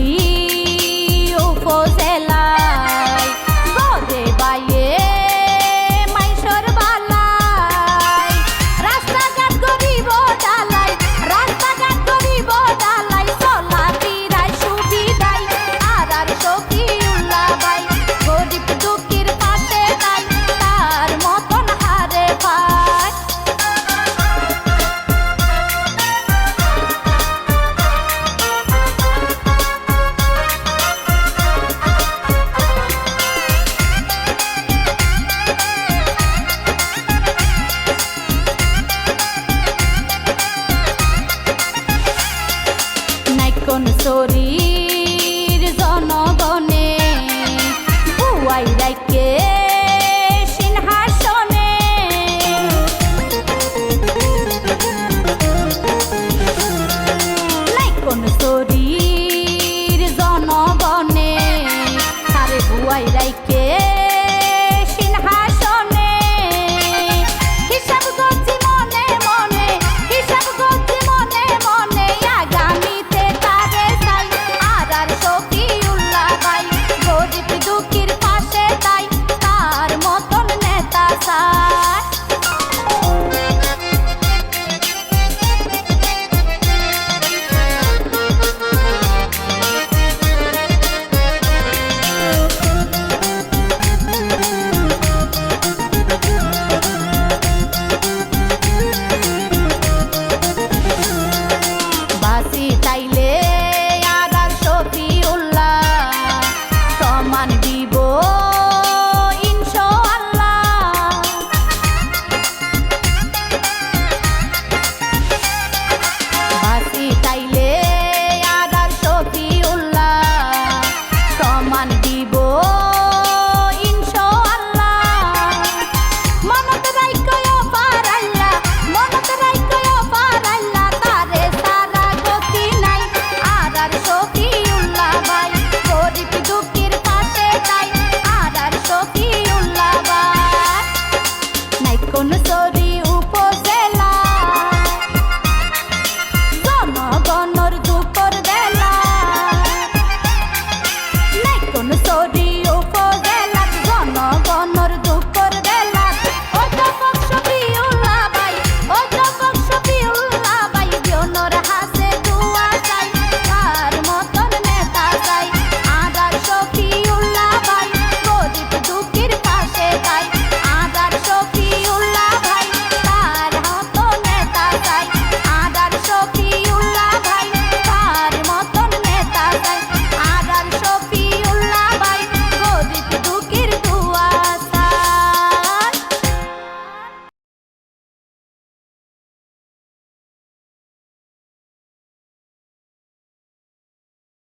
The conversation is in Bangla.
ी নগরীর জনগণে পুয়াই রাইকে সিংহাসনে। কোন শরীর জনগণে আরে পুয়াই রাইকে সমান দিব। নাই কোন